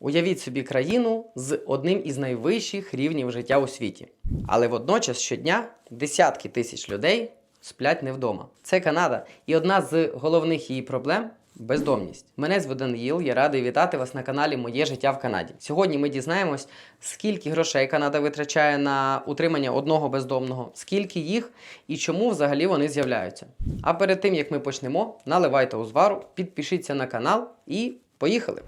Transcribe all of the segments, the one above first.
Уявіть собі країну з одним із найвищих рівнів життя у світі. Але водночас щодня десятки тисяч людей сплять не вдома. Це Канада, і одна з головних її проблем. Бездомність. Мене звуть Даниїл, я радий вітати вас на каналі Моє життя в Канаді. Сьогодні ми дізнаємось, скільки грошей Канада витрачає на утримання одного бездомного, скільки їх і чому взагалі вони з'являються. А перед тим як ми почнемо, наливайте узвару, підпишіться на канал і поїхали!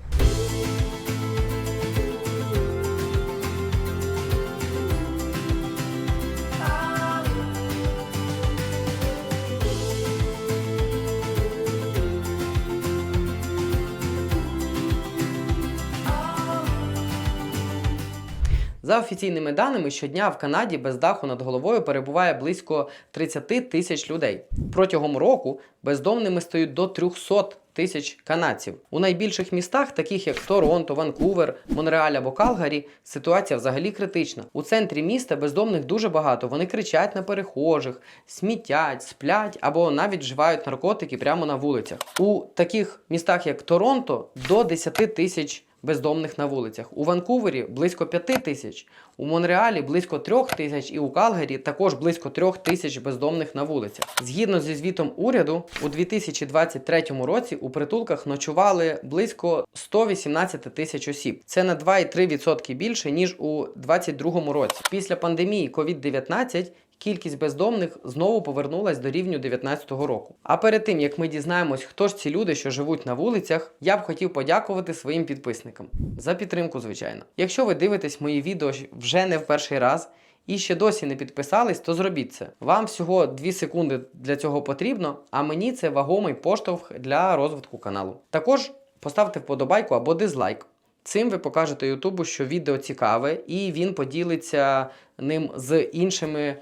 За офіційними даними, щодня в Канаді без даху над головою перебуває близько 30 тисяч людей. Протягом року бездомними стають до 300 тисяч канадців. У найбільших містах, таких як Торонто, Ванкувер, Монреаль або Калгарі, ситуація взагалі критична. У центрі міста бездомних дуже багато. Вони кричать на перехожих, смітять, сплять або навіть вживають наркотики прямо на вулицях. У таких містах, як Торонто, до 10 тисяч бездомних на вулицях. У Ванкувері близько 5 тисяч, у Монреалі близько 3 тисяч і у Калгарі також близько 3 тисяч бездомних на вулицях. Згідно зі звітом уряду, у 2023 році у притулках ночували близько 118 тисяч осіб. Це на 2,3% більше ніж у 2022 році. Після пандемії COVID-19 Кількість бездомних знову повернулась до рівню 2019 року. А перед тим як ми дізнаємось, хто ж ці люди, що живуть на вулицях, я б хотів подякувати своїм підписникам за підтримку, звичайно. Якщо ви дивитесь мої відео вже не в перший раз і ще досі не підписались, то зробіть це. Вам всього 2 секунди для цього потрібно, а мені це вагомий поштовх для розвитку каналу. Також поставте вподобайку або дизлайк. Цим ви покажете Ютубу, що відео цікаве, і він поділиться ним з іншими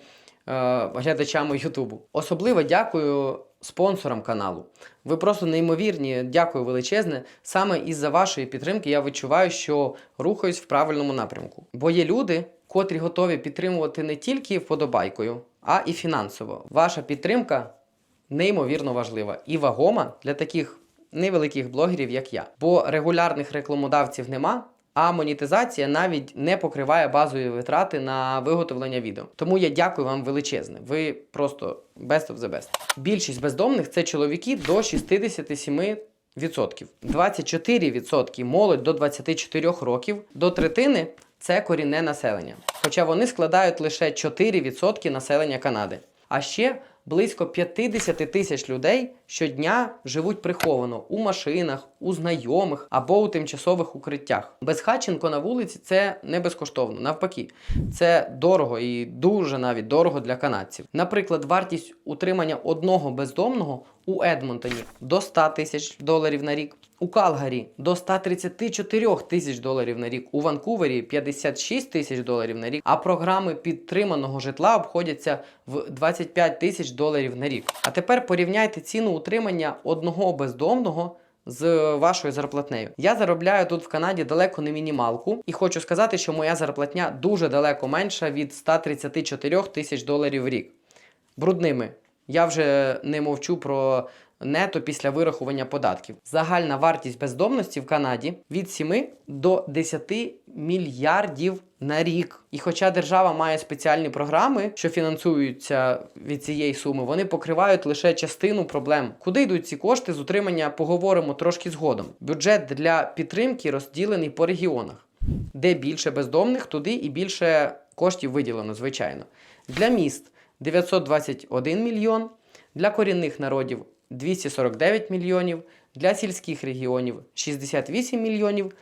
глядачами Ютубу. Особливо дякую спонсорам каналу. Ви просто неймовірні, дякую величезне. Саме із-за вашої підтримки я відчуваю, що рухаюсь в правильному напрямку. Бо є люди, котрі готові підтримувати не тільки вподобайкою, а і фінансово. Ваша підтримка неймовірно важлива і вагома для таких невеликих блогерів, як я. Бо регулярних рекламодавців нема, а монетизація навіть не покриває базові витрати на виготовлення відео. Тому я дякую вам величезне. Ви просто best of the best. Більшість бездомних це чоловіки до 67%. 24% молодь до 24 років, до третини це корінне населення. Хоча вони складають лише 4% населення Канади. А ще близько 50 тисяч людей щодня живуть приховано у машинах, у знайомих або у тимчасових укриттях. Безхатченко на вулиці це не безкоштовно, навпаки, це дорого і дуже навіть дорого для канадців. Наприклад, вартість утримання одного бездомного у Едмонтоні до 100 тисяч доларів на рік. У Калгарі до 134 тисяч доларів на рік, у Ванкувері 56 тисяч доларів на рік, а програми підтриманого житла обходяться в 25 тисяч доларів на рік. А тепер порівняйте ціну утримання одного бездомного з вашою зарплатнею. Я заробляю тут в Канаді далеко не мінімалку, і хочу сказати, що моя зарплатня дуже далеко менша від 134 тисяч доларів в рік. Брудними. Я вже не мовчу про нето після вирахування податків. Загальна вартість бездомності в Канаді від 7 до 10 мільярдів на рік. І хоча держава має спеціальні програми, що фінансуються від цієї суми, вони покривають лише частину проблем. Куди йдуть ці кошти з утримання, поговоримо трошки згодом. Бюджет для підтримки розділений по регіонах. Де більше бездомних, туди і більше коштів виділено, звичайно. Для міст 921 мільйон, для корінних народів 249 мільйонів, для сільських регіонів 68 мільйонів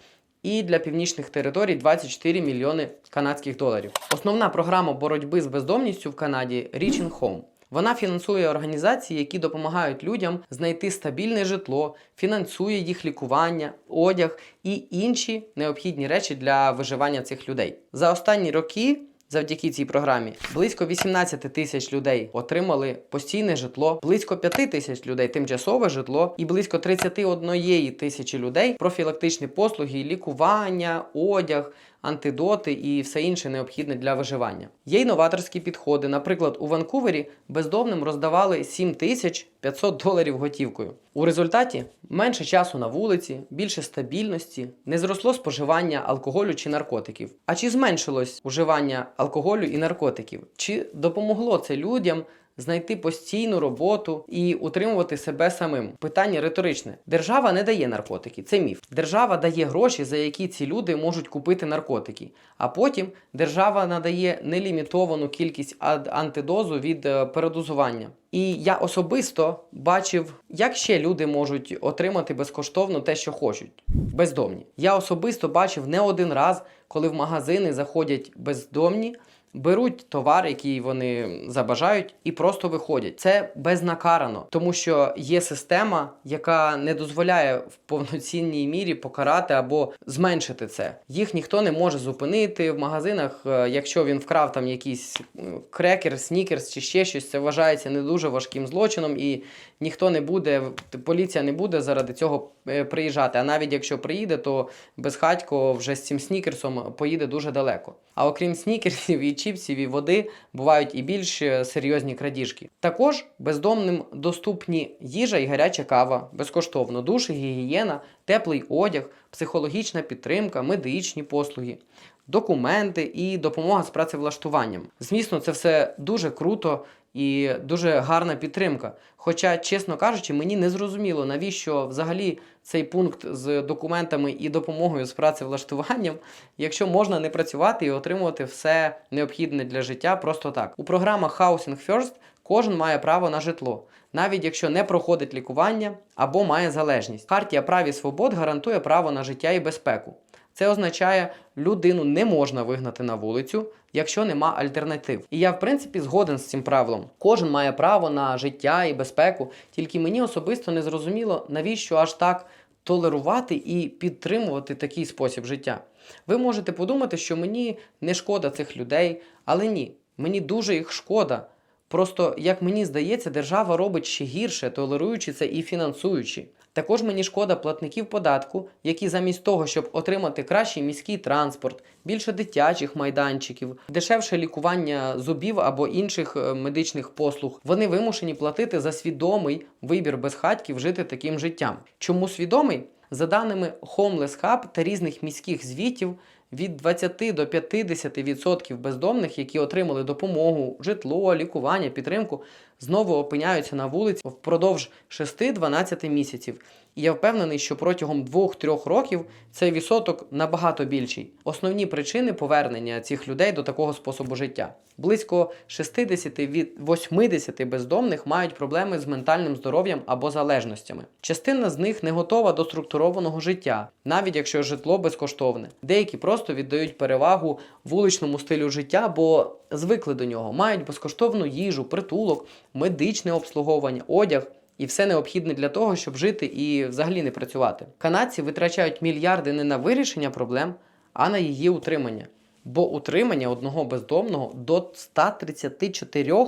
і для північних територій 24 мільйони канадських доларів. Основна програма боротьби з бездомністю в Канаді Reaching Home. Вона фінансує організації, які допомагають людям знайти стабільне житло, фінансує їх лікування, одяг і інші необхідні речі для виживання цих людей. За останні роки Завдяки цій програмі близько 18 тисяч людей отримали постійне житло, близько 5 тисяч людей тимчасове житло, і близько 31 тисячі людей профілактичні послуги, лікування, одяг, антидоти і все інше необхідне для виживання. Є й новаторські підходи. Наприклад, у Ванкувері бездомним роздавали 7500 доларів готівкою. У результаті менше часу на вулиці, більше стабільності, не зросло споживання алкоголю чи наркотиків. А чи зменшилось уживання алкоголю і наркотиків? Чи допомогло це людям? Знайти постійну роботу і утримувати себе самим. Питання риторичне. Держава не дає наркотики, це міф. Держава дає гроші, за які ці люди можуть купити наркотики. А потім держава надає нелімітовану кількість антидозу від е, передозування. І я особисто бачив, як ще люди можуть отримати безкоштовно те, що хочуть. Бездомні. Я особисто бачив не один раз, коли в магазини заходять бездомні. Беруть товар, який вони забажають, і просто виходять. Це безнакарано, тому що є система, яка не дозволяє в повноцінній мірі покарати або зменшити це. Їх ніхто не може зупинити в магазинах. е, Якщо він вкрав там якийсь е, крекер, снікерс чи ще щось, це вважається не дуже важким злочином, і ніхто не буде, поліція не буде заради цього е, приїжджати. А навіть якщо приїде, то безхатько вже з цим снікерсом поїде дуже далеко. А окрім снікерсів і чіпсів і води, бувають і більш е, серйозні крадіжки. Також бездомним доступні їжа і гаряча кава, безкоштовно, душ гігієна, теплий одяг, психологічна підтримка, медичні послуги. Документи і допомога з працевлаштуванням. Звісно, це все дуже круто і дуже гарна підтримка. Хоча, чесно кажучи, мені не зрозуміло, навіщо взагалі цей пункт з документами і допомогою з працевлаштуванням, якщо можна не працювати і отримувати все необхідне для життя просто так. У програмах Housing First кожен має право на житло, навіть якщо не проходить лікування або має залежність. Хартія прав і свобод гарантує право на життя і безпеку. Це означає, людину не можна вигнати на вулицю, якщо нема альтернатив. І я, в принципі, згоден з цим правилом. Кожен має право на життя і безпеку, тільки мені особисто не зрозуміло, навіщо аж так толерувати і підтримувати такий спосіб життя. Ви можете подумати, що мені не шкода цих людей, але ні, мені дуже їх шкода. Просто, як мені здається, держава робить ще гірше, толеруючи це і фінансуючи. Також мені шкода платників податку, які замість того, щоб отримати кращий міський транспорт, більше дитячих майданчиків, дешевше лікування зубів або інших е, медичних послуг, вони вимушені платити за свідомий вибір безхатьків жити таким життям. Чому свідомий? За даними Homeless Hub та різних міських звітів, від 20 до 50% бездомних, які отримали допомогу, житло, лікування, підтримку, знову опиняються на вулиці впродовж 6-12 місяців. І я впевнений, що протягом 2-3 років цей відсоток набагато більший. Основні причини повернення цих людей до такого способу життя. Близько 60 від 80 бездомних мають проблеми з ментальним здоров'ям або залежностями. Частина з них не готова до структурованого життя, навіть якщо житло безкоштовне. Деякі просто віддають перевагу вуличному стилю життя, бо звикли до нього, мають безкоштовну їжу, притулок, медичне обслуговування, одяг. І все необхідне для того, щоб жити і взагалі не працювати. Канадці витрачають мільярди не на вирішення проблем, а на її утримання. Бо утримання одного бездомного до 134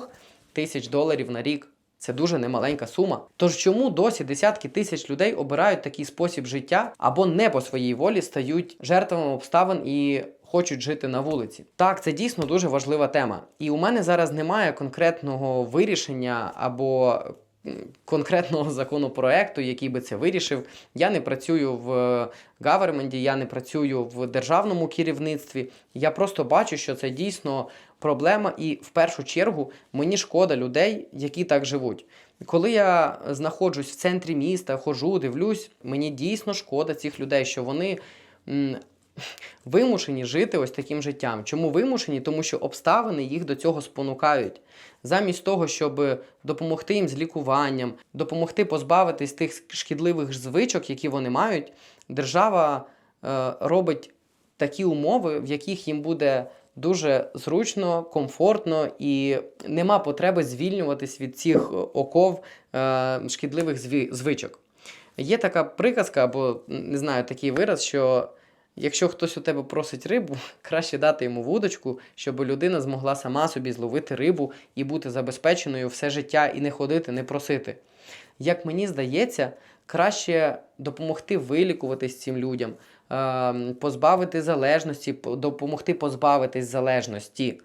тисяч доларів на рік. Це дуже немаленька сума. Тож чому досі десятки тисяч людей обирають такий спосіб життя або не по своїй волі стають жертвами обставин і хочуть жити на вулиці? Так, це дійсно дуже важлива тема. І у мене зараз немає конкретного вирішення або конкретного законопроекту, який би це вирішив. Я не працюю в гаверменті, я не працюю в державному керівництві. Я просто бачу, що це дійсно проблема, і в першу чергу мені шкода людей, які так живуть. Коли я знаходжусь в центрі міста, ходжу, дивлюсь, мені дійсно шкода цих людей, що вони. Вимушені жити ось таким життям. Чому вимушені? Тому що обставини їх до цього спонукають. Замість того, щоб допомогти їм з лікуванням, допомогти позбавитись тих шкідливих звичок, які вони мають, держава е, робить такі умови, в яких їм буде дуже зручно, комфортно і нема потреби звільнюватись від цих оков е, шкідливих звичок. Є така приказка, або не знаю, такий вираз, що якщо хтось у тебе просить рибу, краще дати йому вудочку, щоб людина змогла сама собі зловити рибу і бути забезпеченою все життя і не ходити, не просити. Як мені здається, краще допомогти вилікуватись цим людям, е, позбавити залежності, допомогти позбавитись залежності.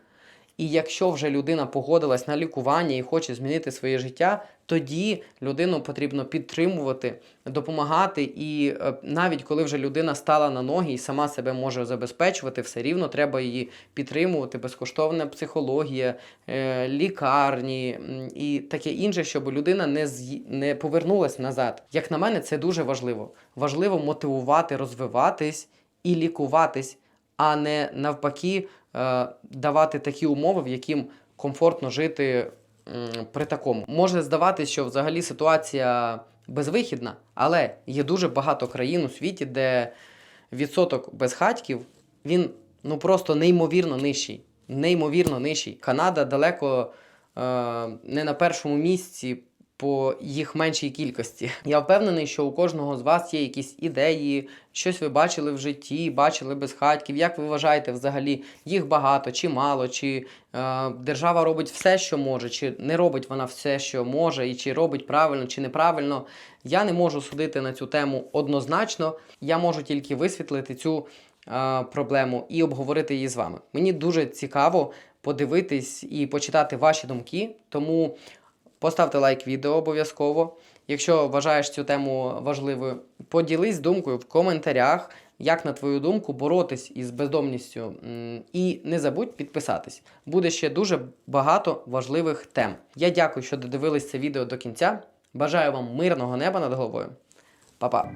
І якщо вже людина погодилась на лікування і хоче змінити своє життя, тоді людину потрібно підтримувати, допомагати. І е, навіть коли вже людина стала на ноги і сама себе може забезпечувати, все рівно треба її підтримувати. Безкоштовна психологія, е, лікарні і таке інше, щоб людина не, не повернулась назад. Як на мене, це дуже важливо. Важливо мотивувати, розвиватись і лікуватись, а не навпаки давати такі умови, в яким комфортно жити при такому. Може здаватись, що взагалі ситуація безвихідна, але є дуже багато країн у світі, де відсоток безхатьків він ну просто неймовірно нижчий. Неймовірно нижчий. Канада далеко е, не на першому місці по їх меншій кількості. Я впевнений, що у кожного з вас є якісь ідеї, щось ви бачили в житті, бачили безхатьків. Як ви вважаєте, взагалі їх багато чи мало, чи е, держава робить все, що може, чи не робить вона все, що може, і чи робить правильно, чи неправильно? Я не можу судити на цю тему однозначно. Я можу тільки висвітлити цю е, проблему і обговорити її з вами. Мені дуже цікаво подивитись і почитати ваші думки, тому поставте лайк відео обов'язково. Якщо вважаєш цю тему важливою, поділись думкою в коментарях, як на твою думку боротись із бездомністю. І не забудь підписатись. Буде ще дуже багато важливих тем. Я дякую, що додивились це відео до кінця. Бажаю вам мирного неба над головою. Па-па!